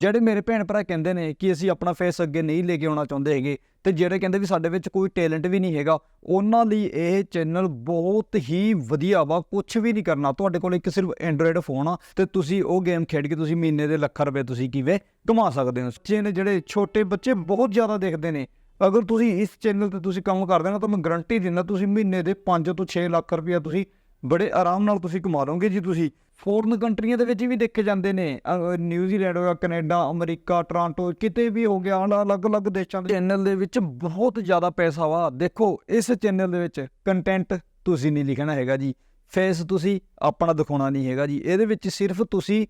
ਜਿਹੜੇ ਮੇਰੇ ਭੈਣ ਭਰਾ ਕਹਿੰਦੇ ਨੇ ਕਿ ਅਸੀਂ ਆਪਣਾ ਫੇਸ ਅੱਗੇ ਨਹੀਂ ਲੈ ਕੇ ਆਉਣਾ ਚਾਹੁੰਦੇ ਹੈਗੇ, ਤੇ ਜਿਹੜੇ ਕਹਿੰਦੇ ਵੀ ਸਾਡੇ ਵਿੱਚ ਕੋਈ ਟੈਲੈਂਟ ਵੀ ਨਹੀਂ ਹੈਗਾ, ਉਹਨਾਂ ਲਈ ਇਹ ਚੈਨਲ ਬਹੁਤ ਹੀ ਵਧੀਆ ਵਾ ਕੁਝ ਵੀ ਨਹੀਂ ਕਰਨਾ। ਤੁਹਾਡੇ ਕੋਲ ਇੱਕ ਸਿਰਫ ਐਂਡਰੋਇਡ ਫੋਨ ਆ, ਤੇ ਤੁਸੀਂ ਉਹ ਗੇਮ ਖੇਡ ਕੇ ਤੁਸੀਂ ਮਹੀਨੇ ਦੇ ਲੱਖਾਂ ਰੁਪਏ ਤੁਸੀਂ ਕਿਵੇਂ ਕਮਾ ਸਕਦੇ ਹੋ? ਬੱਚੇ ਜਿਹੜੇ ਛੋਟੇ ਬੱਚੇ ਬਹੁਤ ਜ਼ਿਆਦਾ ਦੇਖਦੇ ਨੇ, ਅਗਰ ਤੁਸੀਂ ਇਸ ਚੈਨਲ ਤੇ ਤੁਸੀਂ ਕੰਮ ਕਰਦੇ ਹੋ ਤਾਂ ਮੈਂ ਗਰੰਟੀ ਦਿੰਦਾ ਤੁਸੀਂ ਮਹੀਨੇ ਦੇ 5 ਤੋਂ 6 ਲੱਖ ਰੁਪਏ ਤੁਸੀਂ ਬੜੇ ਆਰਾਮ ਨਾਲ ਤੁਸੀਂ ਕਮਾ ਲਓਗੇ ਜੀ ਤੁਸੀਂ। ਫੋਰਨ ਕੰਟਰੀਆਂ ਦੇ ਵਿੱਚ ਵੀ ਦੇਖੇ ਜਾਂਦੇ ਨੇ। ਨਿਊਜ਼ੀਲੈਂਡ ਹੋਇਆ ਗਿਆ ਕੈਨੇਡਾ ਅਮਰੀਕਾ ਟੋਰਾਂਟੋ ਕਿਤੇ ਵੀ ਹੋ ਗਿਆ, ਅਲ- ਅਲੱਗ-ਅਲੱਗ ਦੇਸ਼ਾਂ ਦੇ ਚੈਨਲ ਦੇ ਵਿੱਚ ਬਹੁਤ ਜ਼ਿਆਦਾ ਪੈਸਾ ਵਾ। ਦੇਖੋ, ਇਸ ਚੈਨਲ ਦੇ ਵਿੱਚ ਕੰਟੈਂਟ ਤੁਸੀਂ ਨਹੀਂ ਲਿਖਣਾ ਹੈਗਾ ਜੀ। ਫੇਸ ਤੁਸੀਂ ਆਪਣਾ ਦਿਖਾਉਣਾ ਨਹੀਂ ਹੈਗਾ ਜੀ। ਇਹਦੇ ਵਿੱਚ ਸਿਰਫ ਤੁਸੀਂ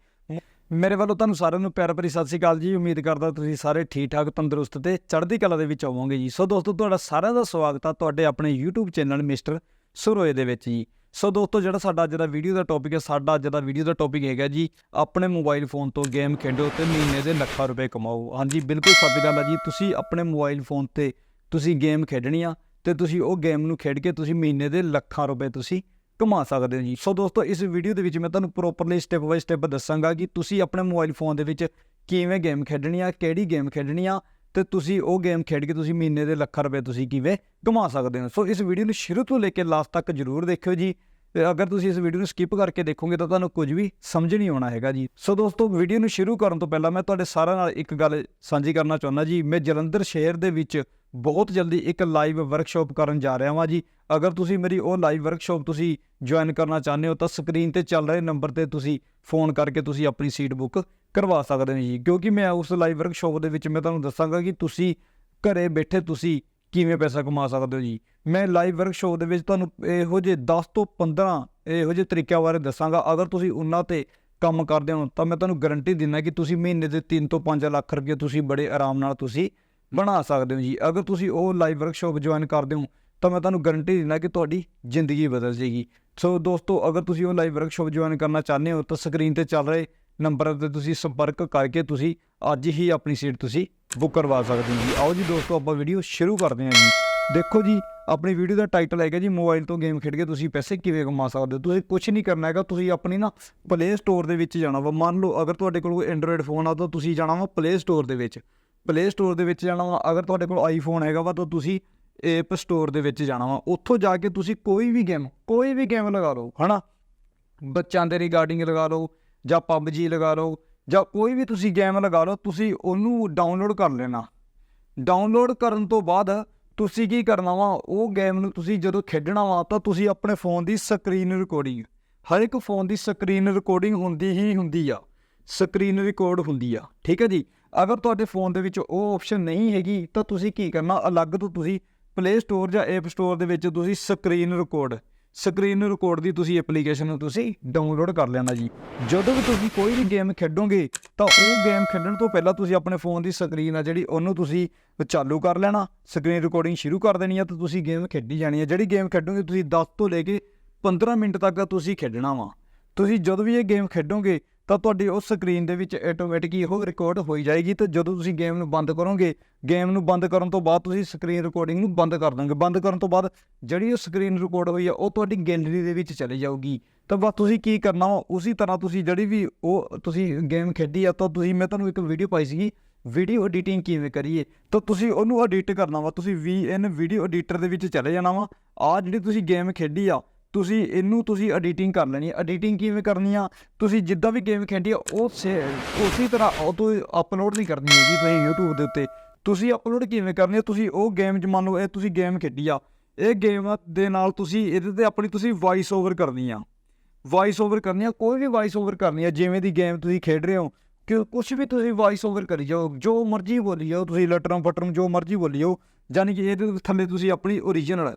ਮੇਰੇ ਵੱਲੋਂ ਤੁਹਾਨੂੰ ਸਾਰਿਆਂ ਨੂੰ ਪਿਆਰ ਭਰੀ ਸਤਿ ਸ਼੍ਰੀ ਅਕਾਲ ਜੀ। ਉਮੀਦ ਕਰਦਾ ਤੁਸੀਂ ਸਾਰੇ ਠੀਕ ਠਾਕ ਤੰਦਰੁਸਤ ਤੇ ਚੜ੍ਹਦੀ ਕਲਾ ਦੇ ਵਿੱਚ ਹੋਵੋਗੇ ਜੀ। ਸੋ ਦੋਸਤੋ, ਤੁਹਾਡਾ ਸਾਰਿਆਂ ਦਾ ਸਵਾਗਤ ਆ ਤੁਹਾਡੇ ਆਪਣੇ YouTube ਚੈਨਲ ਮਿਸਟਰ ਸੁਰੋਏ ਦੇ ਵਿੱਚ ਜੀ। ਸੋ ਦੋਸਤੋ, ਜਿਹੜਾ ਸਾਡਾ ਅੱਜ ਦਾ ਵੀਡੀਓ ਦਾ ਟੌਪਿਕ ਹੈ, ਸਾਡਾ ਅੱਜ ਦਾ ਵੀਡੀਓ ਦਾ ਟੌਪਿਕ ਹੈਗਾ ਜੀ, ਆਪਣੇ ਮੋਬਾਈਲ ਫੋਨ ਤੋਂ ਗੇਮ ਖੇਡੋ ਤੇ ਮਹੀਨੇ ਦੇ ਲੱਖਾਂ ਰੁਪਏ ਕਮਾਓ। ਹਾਂਜੀ, ਬਿਲਕੁਲ ਸੱਚ ਗੱਲ ਹੈ ਜੀ, ਤੁਸੀਂ ਆਪਣੇ ਮੋਬਾਈਲ ਫੋਨ ਤੇ ਤੁਸੀਂ ਗੇਮ ਖੇਡਣੀ ਆ ਤੇ ਤੁਸੀਂ ਉਹ ਗੇਮ ਨੂੰ ਖੇਡ ਕੇ ਤੁਸੀਂ ਮਹੀਨੇ ਦੇ ਲੱਖਾਂ ਰੁਪਏ ਤੁਸੀਂ ਕਮਾ ਸਕਦੇ ਹੋ ਜੀ। ਸੋ ਦੋਸਤੋ, ਇਸ ਵੀਡੀਓ ਦੇ ਵਿੱਚ ਮੈਂ ਤੁਹਾਨੂੰ ਪ੍ਰੋਪਰਲੀ ਸਟੈਪ ਬਾਈ ਸਟੈਪ ਦੱਸਾਂਗਾ ਕਿ ਤੁਸੀਂ ਆਪਣੇ ਮੋਬਾਈਲ ਫੋਨ ਦੇ ਵਿੱਚ ਕਿਵੇਂ ਗੇਮ ਖੇਡਣੀ ਆ, ਕਿਹੜੀ ਗੇਮ ਖੇਡਣੀ ਆ ਤੇ ਤੁਸੀਂ ਉਹ ਗੇਮ ਖੇਡ ਕੇ ਤੁਸੀਂ ਮਹੀਨੇ ਦੇ ਲੱਖਾਂ ਰੁਪਏ ਤੁਸੀਂ ਕਿਵੇਂ ਕਮਾ ਸਕਦੇ ਹੋ? ਸੋ ਇਸ ਵੀਡੀਓ ਨੂੰ ਸ਼ੁਰੂ ਤੋਂ ਲੈ ਕੇ ਲਾਸਟ ਤੱਕ ਜਰੂਰ ਦੇਖਿਓ ਜੀ। ਤੇ ਅਗਰ ਤੁਸੀਂ ਇਸ ਵੀਡੀਓ ਨੂੰ ਸਕਿਪ ਕਰਕੇ ਦੇਖੋਗੇ ਤਾਂ ਤੁਹਾਨੂੰ ਕੁਝ ਵੀ ਸਮਝ ਨਹੀਂ ਆਉਣਾ ਹੈਗਾ ਜੀ। ਸੋ ਦੋਸਤੋ ਵੀਡੀਓ ਨੂੰ ਸ਼ੁਰੂ ਕਰਨ ਤੋਂ ਪਹਿਲਾਂ ਮੈਂ ਤੁਹਾਡੇ ਸਾਰਿਆਂ ਨਾਲ ਇੱਕ ਗੱਲ ਸਾਂਝੀ ਕਰਨਾ ਚਾਹੁੰਦਾ ਜੀ। ਮੈਂ ਜਲੰਧਰ ਸ਼ਹਿਰ ਦੇ ਵਿੱਚ ਬਹੁਤ ਜਲਦੀ ਇੱਕ ਲਾਈਵ ਵਰਕਸ਼ਾਪ ਕਰਨ ਜਾ ਰਿਹਾ ਹਾਂ ਜੀ। ਅਗਰ ਤੁਸੀਂ ਮੇਰੀ ਉਹ ਲਾਈਵ ਵਰਕਸ਼ਾਪ ਤੁਸੀਂ ਜੁਆਇਨ ਕਰਨਾ ਚਾਹੁੰਦੇ ਹੋ, ਤਾਂ ਸਕਰੀਨ ਤੇ ਚੱਲ ਰਹੇ ਨੰਬਰ ਤੇ ਤੁਸੀਂ ਫੋਨ ਕਰਕੇ ਤੁਸੀਂ ਆਪਣੀ ਸੀਟ ਬੁੱਕ ਕਰਵਾ ਸਕਦੇ ਹੋ ਜੀ। ਕਿਉਂਕਿ ਮੈਂ ਉਸ ਲਾਈਵ ਵਰਕਸ਼ਾਪ ਦੇ ਵਿੱਚ ਮੈਂ ਤੁਹਾਨੂੰ ਦੱਸਾਂਗਾ ਕਿ ਤੁਸੀਂ ਘਰੇ ਬੈਠੇ ਤੁਸੀਂ ਕਿਵੇਂ ਪੈਸਾ ਕਮਾ ਸਕਦੇ ਹੋ ਜੀ। ਮੈਂ ਲਾਈਵ ਵਰਕਸ਼ਾਪ ਦੇ ਵਿੱਚ ਤੁਹਾਨੂੰ ਇਹੋ ਜਿਹੇ 10 ਤੋਂ 15 ਇਹੋ ਜਿਹੇ ਤਰੀਕਿਆਂ ਬਾਰੇ ਦੱਸਾਂਗਾ। ਅਗਰ ਤੁਸੀਂ ਉਹਨਾਂ ਤੇ ਕੰਮ ਕਰਦੇ ਹੋ, ਤਾਂ ਮੈਂ ਤੁਹਾਨੂੰ ਗਾਰੰਟੀ ਦਿੰਦਾ ਕਿ ਤੁਸੀਂ ਮਹੀਨੇ ਦੇ 3 ਤੋਂ 5 ਲੱਖ ਰੁਪਏ ਤੁਸੀਂ ਬੜੇ ਆਰਾਮ ਨਾਲ ਤੁਸੀਂ ਬਣਾ ਸਕਦੇ ਹੋ ਜੀ। ਅਗਰ ਤੁਸੀਂ ਉਹ ਲਾਈਵ ਵਰਕਸ਼ਾਪ ਜੁਆਇਨ ਕਰਦੇ ਹੋ, ਤਾਂ ਮੈਂ ਤੁਹਾਨੂੰ ਗਾਰੰਟੀ ਦਿੰਦਾ ਕਿ ਤੁਹਾਡੀ ਜ਼ਿੰਦਗੀ ਬਦਲ ਜੇਗੀ ਸੋ ਦੋਸਤੋ, ਅਗਰ ਤੁਸੀਂ ਉਹ ਲਾਈਵ ਵਰਕਸ਼ਾਪ ਜੁਆਇਨ ਕਰਨਾ ਚਾਹੁੰਦੇ ਹੋ, ਤਾਂ ਸਕਰੀਨ ਤੇ ਚੱਲ ਰਹੇ ਨੰਬਰ ਤੇ ਤੁਸੀਂ ਸੰਪਰਕ ਕਰਕੇ ਤੁਸੀਂ ਅੱਜ ਹੀ ਆਪਣੀ ਸੀਟ ਤੁਸੀਂ ਬੁੱਕ ਕਰਵਾ ਸਕਦੇ ਹੋ ਜੀ। ਆਓ ਜੀ ਦੋਸਤੋ, ਆਪਾਂ ਵੀਡੀਓ ਸ਼ੁਰੂ ਕਰਦੇ ਹਾਂ ਜੀ। ਦੇਖੋ ਜੀ, ਆਪਣੀ ਵੀਡੀਓ ਦਾ ਟਾਈਟਲ ਹੈਗਾ ਜੀ ਮੋਬਾਈਲ ਤੋਂ ਗੇਮ ਖੇਡ ਕੇ ਤੁਸੀਂ ਪੈਸੇ ਕਿਵੇਂ ਕਮਾ ਸਕਦੇ ਹੋ? ਤੁਸੀਂ ਕੁਝ ਨਹੀਂ ਕਰਨਾ ਹੈਗਾ, ਤੁਸੀਂ ਆਪਣੀ ਨਾ ਪਲੇ ਸਟੋਰ ਦੇ ਵਿੱਚ ਜਾਣਾ ਵਾ। ਮੰਨ ਲਓ, ਅਗਰ ਤੁਹਾਡੇ ਕੋਲ ਕੋਈ ਐਂਡਰੋਇਡ ਫੋਨ ਆ, ਤਾਂ ਤੁਸੀਂ ਜਾਣਾ ਵਾ ਪਲੇ ਸਟੋਰ ਦੇ ਵਿੱਚ। ਪਲੇ ਸਟੋਰ ਦੇ ਵਿੱਚ ਜਾਣਾ ਵਾ। ਅਗਰ ਤੁਹਾਡੇ ਕੋਲ ਆਈਫੋਨ ਹੈਗਾ ਵਾ, ਤਾਂ ਤੁਸੀਂ ਐਪ ਸਟੋਰ ਦੇ ਵਿੱਚ ਜਾਣਾ ਵਾ। ਉੱਥੋਂ ਜਾ ਕੇ ਤੁਸੀਂ ਕੋਈ ਵੀ ਗੇਮ ਕੋਈ ਵੀ ਗੇਮ ਲਗਾ ਲਓ, ਹਨਾ? ਬੱਚਿਆਂ ਦੇ ਰਿਗਾਰਡਿੰਗ ਲਗਾ ਲਓ, ਜਾਂ PUBG ਲਗਾ ਲਓ, ਜਾਂ ਕੋਈ ਵੀ ਤੁਸੀਂ ਗੇਮ ਲਗਾ ਲਓ, ਤੁਸੀਂ ਉਹਨੂੰ ਡਾਊਨਲੋਡ ਕਰ ਲੈਣਾ। ਡਾਊਨਲੋਡ ਕਰਨ ਤੋਂ ਬਾਅਦ ਤੁਸੀਂ ਕੀ ਕਰਨਾ ਵਾ? ਉਹ ਗੇਮ ਨੂੰ ਤੁਸੀਂ ਜਦੋਂ ਖੇਡਣਾ ਵਾ, ਤਾਂ ਤੁਸੀਂ ਆਪਣੇ ਫੋਨ ਦੀ ਸਕਰੀਨ ਰਿਕਾਰਡਿੰਗ ਹਰ ਇੱਕ ਫੋਨ ਦੀ ਸਕਰੀਨ ਰਿਕਾਰਡਿੰਗ ਹੁੰਦੀ ਹੀ ਹੁੰਦੀ ਆ। ਸਕਰੀਨ ਰਿਕਾਰਡ ਹੁੰਦੀ ਆ। ਠੀਕ ਹੈ ਜੀ? ਅਗਰ ਤੁਹਾਡੇ ਫੋਨ ਦੇ ਵਿੱਚ ਉਹ ਆਪਸ਼ਨ ਨਹੀਂ ਹੈਗੀ, ਤਾਂ ਤੁਸੀਂ ਕੀ ਕਰਨਾ? ਅਲੱਗ ਤੋਂ ਤੁਸੀਂ ਪਲੇ ਸਟੋਰ ਜਾਂ ਐਪ ਸਟੋਰ ਦੇ ਵਿੱਚ ਤੁਸੀਂ ਸਕਰੀਨ ਰਿਕਾਰਡ ਸਕਰੀਨ ਰਿਕਾਰਡ ਦੀ ਤੁਸੀਂ ਐਪਲੀਕੇਸ਼ਨ ਨੂੰ ਤੁਸੀਂ ਡਾਊਨਲੋਡ ਕਰ ਲੈਣਾ ਜੀ। ਜਦੋਂ ਵੀ ਤੁਸੀਂ ਕੋਈ ਵੀ ਗੇਮ ਖੇਡੋਗੇ, ਤਾਂ ਉਹ ਗੇਮ ਖੇਡਣ ਤੋਂ ਪਹਿਲਾਂ ਤੁਸੀਂ ਆਪਣੇ ਫੋਨ ਦੀ ਸਕਰੀਨ ਆ ਜਿਹੜੀ, ਉਹਨੂੰ ਤੁਸੀਂ ਚਾਲੂ ਕਰ ਲੈਣਾ। ਸਕਰੀਨ ਰਿਕਾਰਡਿੰਗ ਸ਼ੁਰੂ ਕਰ ਦੇਣੀ ਆ ਤਾਂ ਤੁਸੀਂ ਗੇਮ ਖੇਡੀ ਜਾਣੀ ਆ। ਜਿਹੜੀ ਗੇਮ ਖੇਡੋਗੇ, ਤੁਸੀਂ 10 ਤੋਂ ਲੈ ਕੇ 15 ਮਿੰਟ ਤੱਕ ਤੁਸੀਂ ਖੇਡਣਾ ਵਾ। ਤੁਸੀਂ ਜਦੋਂ ਵੀ ਇਹ ਗੇਮ ਖੇਡੋਗੇ ਤਾਂ ਤੁਹਾਡੀ ਉਸ ਸਕਰੀਨ ਦੇ ਵਿੱਚ ਆਟੋਮੈਟਿਕ ਹੀ ਉਹ ਰਿਕਾਰਡ ਹੋਈ ਜਾਏਗੀ ਤੇ ਜਦੋਂ ਤੁਸੀਂ ਗੇਮ ਨੂੰ ਬੰਦ ਕਰੋਗੇ ਗੇਮ ਨੂੰ ਬੰਦ ਕਰਨ ਤੋਂ ਬਾਅਦ ਤੁਸੀਂ ਸਕਰੀਨ ਰਿਕਾਰਡਿੰਗ ਨੂੰ ਬੰਦ ਕਰ ਦੋਗੇ। ਬੰਦ ਕਰਨ ਤੋਂ ਬਾਅਦ ਜਿਹੜੀ ਉਹ ਸਕਰੀਨ ਰਿਕਾਰਡ ਹੋਈ ਆ, ਉਹ ਤੁਹਾਡੀ ਗੈਲਰੀ ਦੇ ਵਿੱਚ ਚਲੀ ਜਾਊਗੀ। ਤਾਂ ਬਸ ਤੁਸੀਂ ਕੀ ਕਰਨਾ ਵਾ, ਉਸੇ ਤਰ੍ਹਾਂ ਤੁਸੀਂ ਜਿਹੜੀ ਵੀ ਉਹ ਤੁਸੀਂ ਗੇਮ ਖੇਡੀ ਆ, ਤਾਂ ਤੁਸੀਂ, ਮੈਂ ਤੁਹਾਨੂੰ ਇੱਕ ਵੀਡੀਓ ਪਾਈ ਸੀਗੀ ਵੀਡੀਓ ਐਡੀਟਿੰਗ ਕਿਵੇਂ ਕਰੀਏ? ਤਾਂ ਤੁਸੀਂ ਉਹਨੂੰ ਐਡਿਟ ਕਰਨਾ ਵਾ, ਤੁਸੀਂ VN ਵੀਡੀਓ ਐਡੀਟਰ ਦੇ ਵਿੱਚ ਚਲੇ ਜਾਣਾ ਵਾ। ਆ ਜਿਹੜੀ ਤੁਸੀਂ ਗੇਮ ਖੇਡੀ ਆ ਤੁਸੀਂ ਇਹਨੂੰ ਤੁਸੀਂ ਐਡੀਟਿੰਗ ਕਰ ਲੈਣੀ ਹੈ। ਐਡੀਟਿੰਗ ਕਿਵੇਂ ਕਰਨੀ ਆ? ਤੁਸੀਂ ਜਿੱਦਾਂ ਵੀ ਗੇਮ ਖੇਡੀ ਆ, ਉਹ ਸੇ- ਉਸੇ ਤਰ੍ਹਾਂ ਉਹ ਤੋਂ ਅਪਲੋਡ ਨਹੀਂ ਕਰਨੀ ਹੈਗੀ ਤੁਸੀਂ YouTube ਦੇ ਉੱਤੇ। ਤੁਸੀਂ ਅਪਲੋਡ ਕਿਵੇਂ ਕਰਨੀ ਹੈ ਤੁਸੀਂ ਉਹ ਗੇਮ 'ਚ ਮੰਨ ਲਓ, ਇਹ ਤੁਸੀਂ ਗੇਮ ਖੇਡੀ ਆ। ਇਹ ਗੇਮ ਦੇ ਨਾਲ ਤੁਸੀਂ ਇਹਦੇ ਤੇ ਆਪਣੀ ਤੁਸੀਂ ਵਾਇਸ ਓਵਰ ਕਰਨੀ ਆ। ਵਾਇਸ ਓਵਰ ਕਰਨੀ ਆ, ਕੋਈ ਵੀ ਵਾਇਸ ਓਵਰ ਕਰਨੀ ਆ, ਜਿਵੇਂ ਦੀ ਗੇਮ ਤੁਸੀਂ ਖੇਡ ਰਹੇ ਹੋ, ਕਿ ਕੁਝ ਵੀ ਤੁਸੀਂ ਵਾਇਸ ਓਵਰ ਕਰੀ ਜਾਓ, ਜੋ ਮਰਜ਼ੀ ਬੋਲੀ ਜਾਓ, ਤੁਸੀਂ ਲਟਰਮ ਫਟਰਮ ਜੋ ਮਰਜ਼ੀ ਬੋਲੀ ਜਾਓ ਯਾਨੀ ਕਿ ਇਹਦੇ ਥੱਲੇ ਤੁਸੀਂ ਆਪਣੀ ਓਰੀਜਨਲ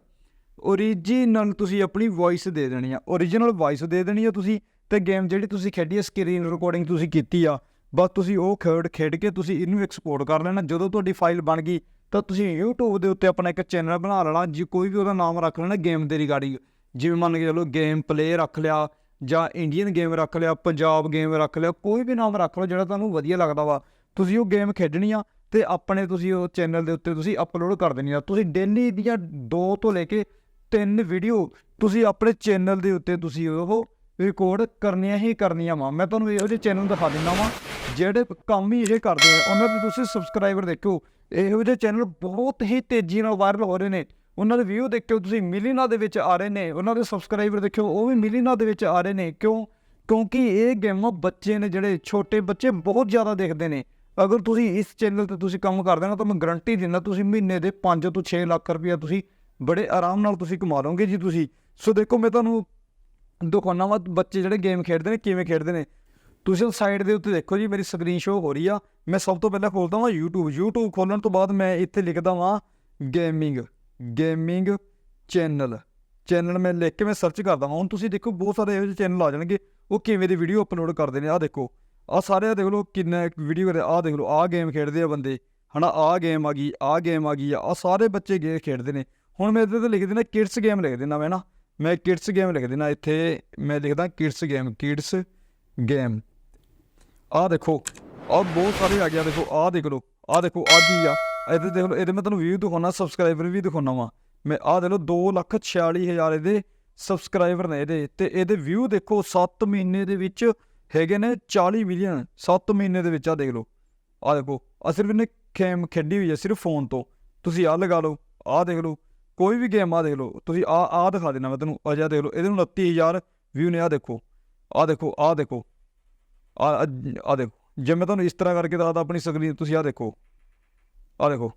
ਓਰੀਜਨਲ ਤੁਸੀਂ ਆਪਣੀ ਵੌਇਸ ਦੇ ਦੇਣੀ ਆ। ਓਰੀਜਨਲ ਵੌਇਸ ਦੇ ਦੇਣੀ ਆ ਤੁਸੀਂ ਤੇ ਗੇਮ ਜਿਹੜੀ ਤੁਸੀਂ ਖੇਡੀ ਆ ਸਕਰੀਨ ਰਿਕਾਰਡਿੰਗ ਤੁਸੀਂ ਕੀਤੀ ਆ। ਬਸ ਤੁਸੀਂ ਉਹ ਖੇਡ ਖੇਡ ਕੇ ਤੁਸੀਂ ਇਹਨੂੰ ਐਕਸਪੋਰਟ ਕਰ ਲੈਣਾ। ਜਦੋਂ ਤੁਹਾਡੀ ਫਾਈਲ ਬਣ ਗਈ, ਤਾਂ ਤੁਸੀਂ YouTube ਦੇ ਉੱਤੇ ਆਪਣਾ ਇੱਕ ਚੈਨਲ ਬਣਾ ਲੈਣਾ, ਜੇ ਕੋਈ ਵੀ ਉਹਦਾ ਨਾਮ ਰੱਖ ਲੈਣਾ ਗੇਮ ਦੇ ਰਿਗਾਰਡਿੰਗ ਜਿਵੇਂ ਮੰਨ ਕੇ ਚਲੋ ਗੇਮ ਪਲੇ ਰੱਖ ਲਿਆ ਜਾਂ ਇੰਡੀਅਨ ਗੇਮ ਰੱਖ ਲਿਆ ਪੰਜਾਬ ਗੇਮ ਰੱਖ ਲਿਆ, ਕੋਈ ਵੀ ਨਾਮ ਰੱਖ ਲਓ ਜਿਹੜਾ ਤੁਹਾਨੂੰ ਵਧੀਆ ਲੱਗਦਾ ਵਾ। ਤੁਸੀਂ ਉਹ ਗੇਮ ਖੇਡਣੀ ਆ ਤੇ ਆਪਣੇ ਤੁਸੀਂ ਉਹ ਚੈਨਲ ਦੇ ਉੱਤੇ ਤੁਸੀਂ ਅਪਲੋਡ ਕਰ ਦੇਣੀ ਆ। ਤੁਸੀਂ ਡੇਲੀ ਦੀਆਂ 2 ਤੋਂ ਲੈ ਕੇ ਤਿੰਨ ਵੀਡੀਓ ਤੁਸੀਂ ਆਪਣੇ ਚੈਨਲ ਦੇ ਉੱਤੇ ਤੁਸੀਂ ਉਹ ਰਿਕਾਰਡ ਕਰਨੀਆਂ ਹੀ ਕਰਨੀਆਂ ਵਾ। ਮੈਂ ਤੁਹਾਨੂੰ ਇਹੋ ਜਿਹੇ ਚੈਨਲ ਦਿਖਾ ਦਿੰਦਾ ਵਾਂ, ਜਿਹੜੇ ਕੰਮ ਹੀ ਇਹ ਕਰਦੇ ਆ। ਉਹਨਾਂ ਦੇ ਤੁਸੀਂ ਸਬਸਕ੍ਰਾਈਬਰ ਦੇਖੋ ਇਹੋ ਜਿਹੇ ਚੈਨਲ ਬਹੁਤ ਹੀ ਤੇਜ਼ੀ ਨਾਲ ਵਾਇਰਲ ਹੋ ਰਹੇ ਨੇ। ਉਹਨਾਂ ਦੇ ਵਿਊ ਦੇਖਿਓ, ਤੁਸੀਂ ਮਿਲੀਅਨਾਂ ਦੇ ਵਿੱਚ ਆ ਰਹੇ ਨੇ। ਉਹਨਾਂ ਦੇ ਸਬਸਕ੍ਰਾਈਬਰ ਦੇਖਿਓ, ਉਹ ਵੀ ਮਿਲੀਅਨਾਂ ਦੇ ਵਿੱਚ ਆ ਰਹੇ ਨੇ। ਕਿਉਂ? ਕਿਉਂਕਿ ਇਹ ਗੇਮਾਂ ਬੱਚੇ ਨੇ, ਜਿਹੜੇ ਛੋਟੇ ਬੱਚੇ ਬਹੁਤ ਜ਼ਿਆਦਾ ਦੇਖਦੇ ਨੇ। ਅਗਰ ਤੁਸੀਂ ਇਸ ਚੈਨਲ ਤੇ ਤੁਸੀਂ ਕੰਮ ਕਰਦੇ ਨਾ, ਤਾਂ ਮੈਂ ਗਰੰਟੀ ਦਿੰਦਾ, ਤੁਸੀਂ ਮਹੀਨੇ ਦੇ 5 ਤੋਂ 6 ਲੱਖ ਰੁਪਇਆ ਤੁਸੀਂ ਬੜੇ ਆਰਾਮ ਨਾਲ ਤੁਸੀਂ ਕਮਾ ਲਓਗੇ ਜੀ ਤੁਸੀਂ। ਸੋ ਦੇਖੋ, ਮੈਂ ਤੁਹਾਨੂੰ ਦਿਖਾਉਣਾ ਵਾ ਬੱਚੇ ਜਿਹੜੇ ਗੇਮ ਖੇਡਦੇ ਨੇ, ਕਿਵੇਂ ਖੇਡਦੇ ਨੇ। ਤੁਸੀਂ ਸਾਈਡ ਦੇ ਉੱਤੇ ਦੇਖੋ ਜੀ, ਮੇਰੀ ਸਕਰੀਨ ਸ਼ੋ ਹੋ ਰਹੀ ਆ। ਮੈਂ ਸਭ ਤੋਂ ਪਹਿਲਾਂ ਖੋਲਦਾ ਵਾਂ YouTube YouTube ਖੋਲਣ ਤੋਂ ਬਾਅਦ ਮੈਂ ਇੱਥੇ ਲਿਖਦਾ ਵਾਂ ਗੇਮਿੰਗ ਗੇਮਿੰਗ ਚੈਨਲ ਚੈਨਲ ਮੈਂ ਲਿਖ ਕੇ ਮੈਂ ਸਰਚ ਕਰਦਾ ਹਾਂ ਹੁਣ ਤੁਸੀਂ ਦੇਖੋ, ਬਹੁਤ ਸਾਰੇ ਇਹੋ ਜਿਹੇ ਚੈਨਲ ਆ ਜਾਣਗੇ। ਉਹ ਕਿਵੇਂ ਦੀ ਵੀਡੀਓ ਅਪਲੋਡ ਕਰਦੇ ਨੇ, ਆਹ ਦੇਖੋ। ਆਹ ਸਾਰੇ ਆਹ ਦੇਖ ਲਓ ਕਿੰਨਾ ਵੀਡੀਓ ਕਰਦੇ ਆਹ ਦੇਖ ਲਓ, ਆਹ ਗੇਮ ਖੇਡਦੇ ਆ ਬੰਦੇ। ਹਨਾ, ਆਹ ਗੇਮ ਆ ਗਈ, ਆਹ ਗੇਮ ਆ ਗਈ ਆ। ਆਹ ਸਾਰੇ ਬੱਚੇ ਗੇਮ ਖੇਡਦੇ ਨੇ। ਹੁਣ ਮੈਂ ਇਹਦੇ ਤੇ ਲਿਖ ਦਿੰਦਾ ਕਿਡਸ ਗੇਮ ਲਿਖ ਦਿੰਦਾ ਮੈਂ ਨਾ। ਮੈਂ ਕਿਡਸ ਗੇਮ ਲਿਖ ਦਿੰਦਾ ਇੱਥੇ, ਮੈਂ ਲਿਖਦਾ ਕਿਡਸ ਗੇਮ ਕਿਡਸ ਗੇਮ। ਆਹ ਦੇਖੋ, ਆਹ ਬਹੁਤ ਸਾਰੇ ਆ ਗਿਆ ਦੇਖੋ, ਆਹ ਦੇਖ ਲਓ, ਆਹ ਦੇਖੋ, ਆਹ ਕੀ ਆ। ਇਹਦੇ ਦੇਖ ਲਓ, ਇਹਦੇ ਮੈਂ ਤੁਹਾਨੂੰ ਵਿਊ ਦਿਖਾਉਣਾ ਸਬਸਕ੍ਰਾਈਬਰ ਵੀ ਦਿਖਾਉਣਾ ਵਾ। ਮੈਂ ਆਹ ਦੇਖ ਲਓ 246000 ਇਹਦੇ ਸਬਸਕ੍ਰਾਈਬਰ ਨੇ ਇਹਦੇ। ਤੇ ਇਹਦੇ ਵਿਊ ਦੇਖੋ 7 ਮਹੀਨੇ ਦੇ ਵਿੱਚ ਹੈਗੇ ਨੇ 40 ਮਿਲੀਅਨ 7 ਮਹੀਨੇ ਦੇ ਵਿੱਚ ਆ ਦੇਖ ਲਓ। ਆਹ ਦੇਖੋ ਆ ਸਿਰਫ ਇਹਨੇ ਖੇਮ ਖੇਡੀ ਹੋਈ ਹੈ ਸਿਰਫ ਫੋਨ ਤੋਂ। ਤੁਸੀਂ ਆਹ ਲਗਾ ਲਓ, ਆਹ ਦੇਖ ਲਓ। ਕੋਈ ਵੀ ਗੇਮ ਆ ਦੇਖ ਲਓ, ਤੁਸੀਂ ਆ ਆਹ ਦਿਖਾ ਦੇਣਾ ਮੈਂ ਤੁਹਾਨੂੰ ਅਜਾ ਦੇਖ ਲਓ, ਇਹਦੇ ਨੂੰ 29000 ਵਿਊ ਨੇ ਆ ਦੇਖੋ, ਆਹ ਦੇਖੋ ਆਹ ਦੇਖੋ ਆ ਆ ਦੇਖੋ, ਜੇ ਮੈਂ ਤੁਹਾਨੂੰ ਇਸ ਤਰ੍ਹਾਂ ਕਰਕੇ ਦੱਸਦਾ ਆਪਣੀ ਸਕਰੀਨ ਤੁਸੀਂ ਆ ਦੇਖੋ ਆ ਦੇਖੋ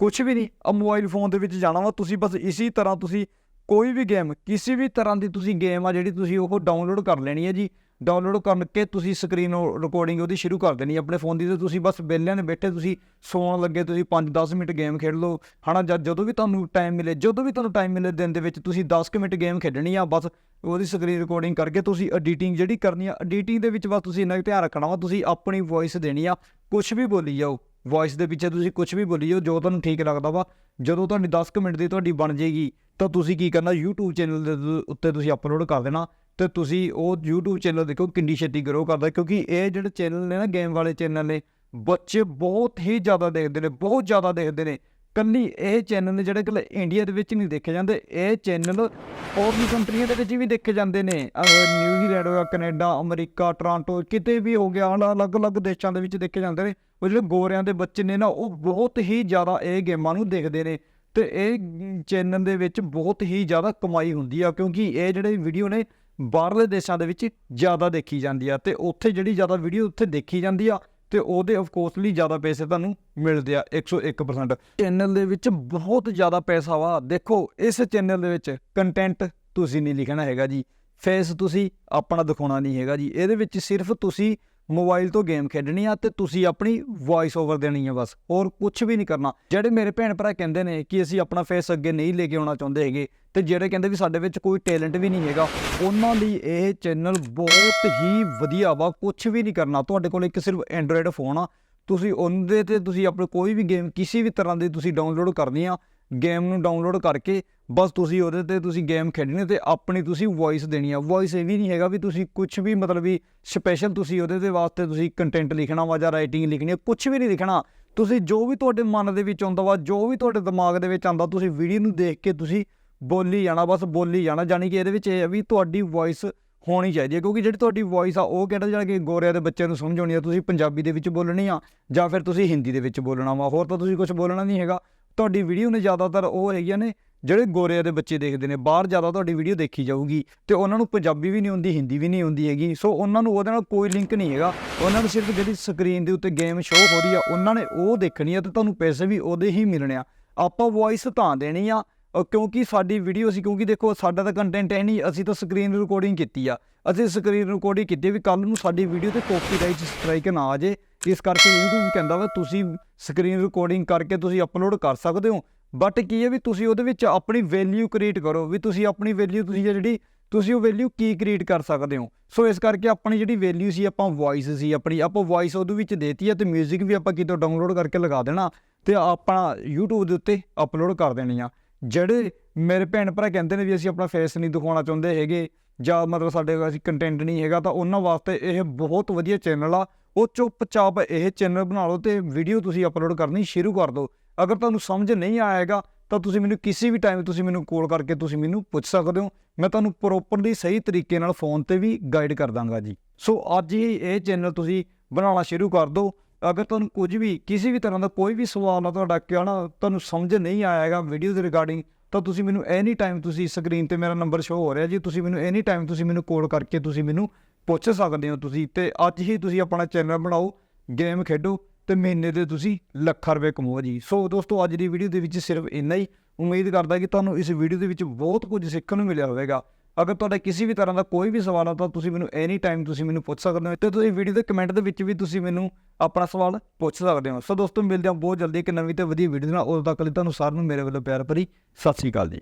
ਕੁਝ ਵੀ ਨਹੀਂ ਆ ਮੋਬਾਈਲ ਫੋਨ ਦੇ ਵਿੱਚ ਜਾਣਾ ਵਾ, ਤੁਸੀਂ ਬਸ ਇਸੇ ਤਰ੍ਹਾਂ ਤੁਸੀਂ ਕੋਈ ਵੀ ਗੇਮ ਕਿਸੇ ਵੀ ਤਰ੍ਹਾਂ ਦੀ ਤੁਸੀਂ ਗੇਮ ਆ ਜਿਹੜੀ ਤੁਸੀਂ ਉਹ ਡਾਊਨਲੋਡ ਕਰ ਲੈਣੀ ਹੈ ਜੀ ਡਾਊਨਲੋਡ ਕਰਕੇ ਤੁਸੀਂ ਸਕਰੀਨ ਰਿਕਾਰਡਿੰਗ ਉਹਦੀ ਸ਼ੁਰੂ ਕਰ ਦੇਣੀ ਆਪਣੇ ਫੋਨ ਦੀ ਤੇ ਤੁਸੀਂ ਬਸ ਵਿਹਲਿਆਂ ਨੇ ਬੈਠੇ ਤੁਸੀਂ ਸੌਣ ਲੱਗੇ, ਤੁਸੀਂ 5-10 ਮਿੰਟ ਗੇਮ ਖੇਡ ਲਓ। ਹਨਾ, ਜਦ ਜਦੋਂ ਵੀ ਤੁਹਾਨੂੰ ਟਾਈਮ ਮਿਲੇ, ਜਦੋਂ ਵੀ ਤੁਹਾਨੂੰ ਟਾਈਮ ਮਿਲੇ ਦਿਨ ਦੇ ਵਿੱਚ ਤੁਸੀਂ 10 ਕੁ ਮਿੰਟ ਗੇਮ ਖੇਡਣੀ ਆ, ਬਸ ਉਹਦੀ ਸਕਰੀਨ ਰਿਕਾਰਡਿੰਗ ਕਰਕੇ ਤੁਸੀਂ ਐਡੀਟਿੰਗ ਜਿਹੜੀ ਕਰਨੀ ਆ ਐਡੀਟਿੰਗ ਦੇ ਵਿੱਚ ਬਸ ਤੁਸੀਂ ਇੰਨਾ ਕੁ ਧਿਆਨ ਰੱਖਣਾ ਵਾ, ਤੁਸੀਂ ਆਪਣੀ ਵੌਇਸ ਦੇਣੀ ਆ ਕੁਝ ਵੀ ਬੋਲੀ ਜਾਓ। ਵੌਇਸ ਦੇ ਪਿੱਛੇ ਤੁਸੀਂ ਕੁਝ ਵੀ ਬੋਲੀ ਜਾਓ, ਜੋ ਤੁਹਾਨੂੰ ਠੀਕ ਲੱਗਦਾ ਵਾ, ਜਦੋਂ ਤੁਹਾਡੀ 10 ਕੁ ਮਿੰਟ ਦੀ ਤੁਹਾਡੀ ਬਣ ਜਾਏਗੀ, ਤਾਂ ਤੁਸੀਂ ਕੀ ਕਰਨਾ, YouTube ਚੈਨਲ ਦੇ ਦ- ਉੱਤੇ ਤੁਸੀਂ ਅਪਲੋਡ ਕਰ ਦੇਣਾ। ਤੇ ਤੁਸੀਂ ਉਹ YouTube ਚੈਨਲ ਦੇਖੋ, ਕਿੰਨੀ ਛੇਤੀ ਗਰੋ ਕਰਦਾ, ਕਿਉਂਕਿ ਇਹ ਜਿਹੜੇ ਚੈਨਲ ਨੇ ਨਾ ਗੇਮ ਵਾਲੇ ਚੈਨਲ ਨੇ, ਬੱਚੇ ਬਹੁਤ ਹੀ ਜ਼ਿਆਦਾ ਦੇਖਦੇ ਨੇ, ਬਹੁਤ ਜ਼ਿਆਦਾ ਦੇਖਦੇ ਨੇ। ਕੱਲੀ ਇਹ ਚੈਨਲ ਨੇ ਜਿਹੜੇ ਕਿ ਇੰਡੀਆ ਦੇ ਵਿੱਚ ਨਹੀਂ ਦੇਖੇ ਜਾਂਦੇ, ਇਹ ਚੈਨਲ ਹੋਰ ਵੀ ਕੰਟਰੀਆਂ ਦੇ ਵਿੱਚ ਵੀ ਦੇਖੇ ਜਾਂਦੇ ਨੇ। ਨਿਊਜ਼ੀਲੈਂਡ ਹੋਇਆ ਕੈਨੇਡਾ ਅਮਰੀਕਾ ਟੋਰਾਂਟੋ ਕਿਤੇ ਵੀ ਹੋ ਗਿਆ ਅਲੱਗ-ਅਲੱਗ ਦੇਸ਼ਾਂ ਦੇ ਵਿੱਚ ਦੇਖੇ ਜਾਂਦੇ ਨੇ। ਉਹ ਜਿਹੜੇ ਗੋਰਿਆਂ ਦੇ ਬੱਚੇ ਨੇ ਨਾ, ਉਹ ਬਹੁਤ ਹੀ ਜ਼ਿਆਦਾ ਇਹ ਗੇਮਾਂ ਨੂੰ ਦੇਖਦੇ ਨੇ। ਤੇ ਇਹ ਚੈਨਲ ਦੇ ਵਿੱਚ ਬਹੁਤ ਹੀ ਜ਼ਿਆਦਾ ਕਮਾਈ ਹੁੰਦੀ ਆ, ਕਿਉਂਕਿ ਇਹ ਜਿਹੜੇ ਵੀਡੀਓ ਨੇ ਬਾਹਰਲੇ ਦੇਸ਼ਾਂ ਦੇ ਵਿੱਚ ਜ਼ਿਆਦਾ ਦੇਖੀ ਜਾਂਦੀ ਆ ਤੇ ਉੱਥੇ ਜਿਹੜੀ ਜ਼ਿਆਦਾ ਵੀਡੀਓ ਉੱਥੇ ਦੇਖੀ ਜਾਂਦੀ ਆ ਤੇ ਉਹਦੇ ਆਫ ਕੋਰਸਲੀ ਜ਼ਿਆਦਾ ਪੈਸੇ ਤੁਹਾਨੂੰ ਮਿਲਦੇ ਆ 101% ਚੈਨਲ ਦੇ ਵਿੱਚ ਬਹੁਤ ਜ਼ਿਆਦਾ ਪੈਸਾ ਵਾ। ਦੇਖੋ, ਇਸ ਚੈਨਲ ਦੇ ਵਿੱਚ ਕੰਟੈਂਟ ਤੁਸੀਂ ਨਹੀਂ ਲਿਖਣਾ ਹੈਗਾ ਜੀ। ਫੇਸ ਤੁਸੀਂ ਆਪਣਾ ਦਿਖਾਉਣਾ ਨਹੀਂ ਹੈਗਾ ਜੀ। ਇਹਦੇ ਵਿੱਚ ਸਿਰਫ ਤੁਸੀਂ ਮੋਬਾਈਲ ਤੋਂ ਗੇਮ ਖੇਡਣੀ ਆ ਤੇ ਤੁਸੀਂ ਆਪਣੀ ਵੌਇਸ ਓਵਰ ਦੇਣੀ ਆ ਬਸ। ਹੋਰ ਕੁਝ ਵੀ ਨਹੀਂ ਕਰਨਾ। ਜਿਹੜੇ ਮੇਰੇ ਭੈਣ ਭਰਾ ਕਹਿੰਦੇ ਨੇ ਕਿ ਅਸੀਂ ਆਪਣਾ ਫੇਸ ਅੱਗੇ ਨਹੀਂ ਲੈ ਕੇ ਆਉਣਾ ਚਾਹੁੰਦੇ ਹੈਗੇ ਤੇ ਜਿਹੜੇ ਕਹਿੰਦੇ ਵੀ ਸਾਡੇ ਵਿੱਚ ਕੋਈ ਟੈਲੈਂਟ ਵੀ ਨਹੀਂ ਹੈਗਾ, ਉਹਨਾਂ ਲਈ ਇਹ ਚੈਨਲ ਬਹੁਤ ਹੀ ਵਧੀਆ ਵਾ ਕੁਝ ਵੀ ਨਹੀਂ ਕਰਨਾ। ਤੁਹਾਡੇ ਕੋਲ ਇੱਕ ਸਿਰਫ ਐਂਡਰੋਇਡ ਫੋਨ ਆ। ਤੁਸੀਂ ਉਹਦੇ ਤੇ ਤੁਸੀਂ ਆਪਣੇ ਕੋਈ ਵੀ ਗੇਮ ਕਿਸੇ ਵੀ ਤਰ੍ਹਾਂ ਦੀ ਤੁਸੀਂ ਡਾਊਨਲੋਡ ਕਰਨੀ ਆ ਗੇਮ ਨੂੰ ਡਾਊਨਲੋਡ ਕਰਕੇ ਬਸ ਤੁਸੀਂ ਉਹਦੇ ਤੇ ਤੁਸੀਂ ਗੇਮ ਖੇਡਣੀ ਤੇ ਆਪਣੀ ਤੁਸੀਂ ਵੌਇਸ ਦੇਣੀ ਆ। ਵੌਇਸ ਇਹ ਵੀ ਨਹੀਂ ਹੈਗਾ ਵੀ ਤੁਸੀਂ ਕੁਝ ਵੀ ਮਤਲਬ ਵੀ ਸਪੈਸ਼ਲ ਤੁਸੀਂ ਉਹਦੇ ਦੇ ਵਾਸਤੇ ਤੁਸੀਂ ਕੰਟੈਂਟ ਲਿਖਣਾ ਵਾ ਜਾਂ ਰਾਈਟਿੰਗ ਲਿਖਣੀ ਆ ਕੁਝ ਵੀ ਨਹੀਂ ਲਿਖਣਾ। ਤੁਸੀਂ ਜੋ ਵੀ ਤੁਹਾਡੇ ਮਨ ਦੇ ਵਿੱਚ ਆਉਂਦਾ ਵਾ, ਜੋ ਵੀ ਤੁਹਾਡੇ ਦਿਮਾਗ ਦੇ ਵਿੱਚ ਆਉਂਦਾ, ਤੁਸੀਂ ਵੀਡੀਓ ਨੂੰ ਦੇਖ ਕੇ ਤੁਸੀਂ ਬੋਲੀ ਜਾਣਾ, ਬਸ ਬੋਲੀ ਜਾਣਾ। ਜਾਣੀ ਕਿ ਇਹਦੇ ਵਿੱਚ ਇਹ ਆ ਵੀ ਤੁਹਾਡੀ ਵੌਇਸ ਹੋਣੀ ਚਾਹੀਦੀ ਹੈ, ਕਿਉਂਕਿ ਜਿਹੜੀ ਤੁਹਾਡੀ ਵੌਇਸ ਆ, ਉਹ ਕਿਹੜਾ ਜਿਹੜਾ ਕਿ ਗੋਰਿਆਂ ਦੇ ਬੱਚਿਆਂ ਨੂੰ ਸਮਝ ਆਉਣੀ ਆ, ਤੁਸੀਂ ਪੰਜਾਬੀ ਦੇ ਵਿੱਚ ਬੋਲਣੀ ਆ ਜਾਂ ਫਿਰ ਤੁਸੀਂ ਹਿੰਦੀ ਦੇ ਵਿੱਚ ਬੋਲਣਾ ਵਾ। ਹੋਰ ਤਾਂ ਤੁਸੀਂ ਕੁਝ ਬੋਲਣਾ ਨਹੀਂ ਹੈਗਾ। ਤੁਹਾਡੀ ਵੀਡੀਓ ਨੇ ਜ਼ਿਆਦਾਤਰ ਉਹ ਹੈਗੀਆਂ ਨੇ ਜਿਹੜੇ ਗੋਰਿਆਂ ਦੇ ਬੱਚੇ ਦੇਖਦੇ ਨੇ। ਬਾਹਰ ਜ਼ਿਆਦਾ ਤੁਹਾਡੀ ਵੀਡੀਓ ਦੇਖੀ ਜਾਊਗੀ ਤੇ ਉਹਨਾਂ ਨੂੰ ਪੰਜਾਬੀ ਵੀ ਨਹੀਂ ਆਉਂਦੀ, ਹਿੰਦੀ ਵੀ ਨਹੀਂ ਆਉਂਦੀ ਹੈਗੀ। ਸੋ ਉਹਨਾਂ ਨੂੰ ਉਹਦੇ ਨਾਲ ਕੋਈ ਲਿੰਕ ਨਹੀਂ ਹੈਗਾ। ਉਹਨਾਂ ਨੂੰ ਸਿਰਫ ਜਿਹੜੀ ਸਕਰੀਨ ਦੇ ਉੱਤੇ ਗੇਮ ਸ਼ੋਅ ਹੋ ਰਹੀ ਆ, ਉਹਨਾਂ ਨੇ ਉਹ ਦੇਖਣੀ ਆ ਤੇ ਤੁਹਾਨੂੰ ਪੈਸੇ ਵੀ ਉਹਦੇ ਹੀ ਮਿਲਣੇ ਆ। ਆਪਾਂ ਵੌਇਸ ਤਾਂ ਦੇਣੀ ਆ ਕਿਉਂਕਿ ਸਾਡੀ ਵੀਡੀਓ ਸੀ, ਕਿਉਂਕਿ ਦੇਖੋ ਸਾਡਾ ਤਾਂ ਕੰਟੈਂਟ ਹੈ ਨਹੀਂ, ਅਸੀਂ ਤਾਂ ਸਕਰੀਨ ਰਿਕਾਰਡਿੰਗ ਕੀਤੀ ਆ। ਅਸੀਂ ਸਕਰੀਨ ਰਿਕਾਰਡਿੰਗ ਕੀਤੀ ਵੀ ਕੱਲ ਨੂੰ ਸਾਡੀ ਵੀਡੀਓ ਤੇ ਕਾਪੀਰਾਈਟ ਸਟ੍ਰਾਈਕ ਨਾ ਆ ਜੇ। ਇਸ ਕਰਕੇ YouTube ਕਹਿੰਦਾ ਵਾ, ਤੁਸੀਂ ਸਕਰੀਨ ਰਿਕਾਰਡਿੰਗ ਕਰਕੇ ਤੁਸੀਂ ਅਪਲੋਡ ਕਰ ਸਕਦੇ ਹੋ। ਬਟ ਕੀ ਹੈ ਵੀ ਤੁਸੀਂ ਉਹਦੇ ਵਿੱਚ ਆਪਣੀ ਵੈਲਿਊ ਕ੍ਰੀਏਟ ਕਰੋ, ਵੀ ਤੁਸੀਂ ਆਪਣੀ ਵੈਲਿਊ ਤੁਸੀਂ ਜਿਹੜੀ, ਤੁਸੀਂ ਉਹ ਵੈਲਿਊ ਕੀ ਕ੍ਰੀਏਟ ਕਰ ਸਕਦੇ ਹੋ। ਸੋ ਇਸ ਕਰਕੇ ਆਪਣੀ ਜਿਹੜੀ ਵੈਲਿਊ ਸੀ, ਆਪਾਂ ਵੌਇਸ ਸੀ ਆਪਣੀ, ਆਪਾਂ ਵੌਇਸ ਉਹਦੇ ਵਿੱਚ ਦੇਤੀ ਹੈ ਤੇ 뮤직 ਵੀ ਆਪਾਂ ਕਿਤੋਂ ਡਾਊਨਲੋਡ ਕਰਕੇ ਲਗਾ ਦੇਣਾ ਤੇ ਆਪਾਂ YouTube ਦੇ ਉੱਤੇ ਅਪਲੋਡ ਕਰ ਦੇਣੀ ਆ। ਜਿਹੜੇ ਮੇਰੇ ਭੈਣ ਭਰਾ ਕਹਿੰਦੇ ਨੇ ਵੀ ਅਸੀਂ ਆਪਣਾ ਫੇਸ ਨਹੀਂ ਦਿਖਾਉਣਾ ਚਾਹੁੰਦੇ ਹੈਗੇ ਜਾਂ ਮਤਲਬ ਸਾਡੇ ਕੋਲ ਅਸੀਂ ਕੰਟੈਂਟ ਨਹੀਂ ਹੈਗਾ, ਤਾਂ ਉਹਨਾਂ ਵਾਸਤੇ ਇਹ ਬਹੁਤ ਵਧੀਆ ਚੈਨਲ ਆ। ਉਹ ਚੁੱਪਚਾਪ ਇਹ ਚੈਨਲ ਬਣਾ ਲਓ ਤੇ ਵੀਡੀਓ ਤੁਸੀਂ ਅਪਲੋਡ ਕਰਨੀ ਸ਼ੁਰੂ ਕਰ ਦਿਓ। ਅਗਰ ਤੁਹਾਨੂੰ ਸਮਝ ਨਹੀਂ ਆਏਗਾ, ਤਾਂ ਤੁਸੀਂ ਮੈਨੂੰ ਕਿਸੇ ਵੀ ਟਾਈਮ ਤੁਸੀਂ ਮੈਨੂੰ ਕਾਲ ਕਰਕੇ ਤੁਸੀਂ ਮੈਨੂੰ ਪੁੱਛ ਸਕਦੇ ਹੋ। ਮੈਂ ਤੁਹਾਨੂੰ ਪ੍ਰੋਪਰਲੀ ਸਹੀ ਤਰੀਕੇ ਨਾਲ ਫੋਨ ਤੇ ਵੀ ਗਾਈਡ ਕਰ ਦਾਂਗਾ ਜੀ। ਸੋ ਅੱਜ ਹੀ ਇਹ ਚੈਨਲ ਤੁਸੀਂ ਬਣਾਉਣਾ ਸ਼ੁਰੂ ਕਰ ਦਿਓ। ਅਗਰ ਤੁਹਾਨੂੰ ਕੁਝ ਵੀ, ਕਿਸੇ ਵੀ ਤਰ੍ਹਾਂ ਦਾ ਕੋਈ ਵੀ ਸਵਾਲ ਆ ਤੁਹਾਡਾ ਕਹਿਣਾ ਤੁਹਾਨੂੰ ਸਮਝ ਨਹੀਂ ਆਇਆ ਹੈਗਾ ਵੀਡੀਓ ਦੇ ਰਿਗਾਰਡਿੰਗ ਤਾਂ ਤੁਸੀਂ ਮੈਨੂੰ ਐਨੀ ਟਾਈਮ ਤੁਸੀਂ ਸਕਰੀਨ ਤੇ ਮੇਰਾ ਨੰਬਰ ਸ਼ੋ ਹੋ ਰਿਹਾ ਜੀ, ਤੁਸੀਂ ਮੈਨੂੰ ਐਨੀ ਟਾਈਮ ਤੁਸੀਂ ਮੈਨੂੰ ਕਾਲ ਕਰਕੇ ਤੁਸੀਂ ਮੈਨੂੰ ਪੁੱਛ ਸਕਦੇ ਹੋ ਤੁਸੀਂ ਤੇ ਅੱਜ ਹੀ ਤੁਸੀਂ ਆਪਣਾ ਚੈਨਲ ਬਣਾਓ ਗੇਮ ਖੇਡੋ ਤੇ ਮਹੀਨੇ ਦੇ ਤੁਸੀਂ ਲੱਖਾਂ ਰੁਪਏ ਕਮਾਓ ਜੀ। ਸੋ ਦੋਸਤੋ, ਅੱਜ ਦੀ ਵੀਡੀਓ ਦੇ ਵਿੱਚ ਸਿਰਫ ਇੰਨਾ ਹੀ। ਉਮੀਦ ਕਰਦਾ ਕਿ ਤੁਹਾਨੂੰ ਇਸ ਵੀਡੀਓ ਦੇ ਵਿੱਚ ਬਹੁਤ ਕੁਝ ਸਿੱਖਣ ਨੂੰ ਮਿਲਿਆ ਹੋਵੇਗਾ। ਅਗਰ ਤੁਹਾਡੇ ਕਿਸੇ ਵੀ ਤਰ੍ਹਾਂ ਦਾ ਕੋਈ ਵੀ ਸਵਾਲ ਆ, ਤਾਂ ਤੁਸੀਂ ਮੈਨੂੰ ਐਨੀ ਟਾਈਮ ਤੁਸੀਂ ਮੈਨੂੰ ਪੁੱਛ ਸਕਦੇ ਹੋ ਤੇ ਤੁਸੀਂ ਵੀਡੀਓ ਦੇ ਕਮੈਂਟ ਦੇ ਵਿੱਚ ਵੀ ਤੁਸੀਂ ਮੈਨੂੰ ਆਪਣਾ ਸਵਾਲ ਪੁੱਛ ਸਕਦੇ ਹੋ। ਸੋ ਦੋਸਤੋ, ਮਿਲਦੇ ਹਾਂ ਬਹੁਤ ਜਲਦੀ ਇੱਕ ਨਵੀਂ ਤੇ ਵਧੀਆ ਵੀਡੀਓ ਨਾਲ। ਉਦੋਂ ਤੱਕ ਲਈ ਤੁਹਾਨੂੰ ਸਾਰਿਆਂ ਨੂੰ ਮੇਰੇ ਵੱਲੋਂ ਪਿਆਰ ਭਰੀ ਸਤਿ ਸ੍ਰੀ ਅਕਾਲ ਜੀ।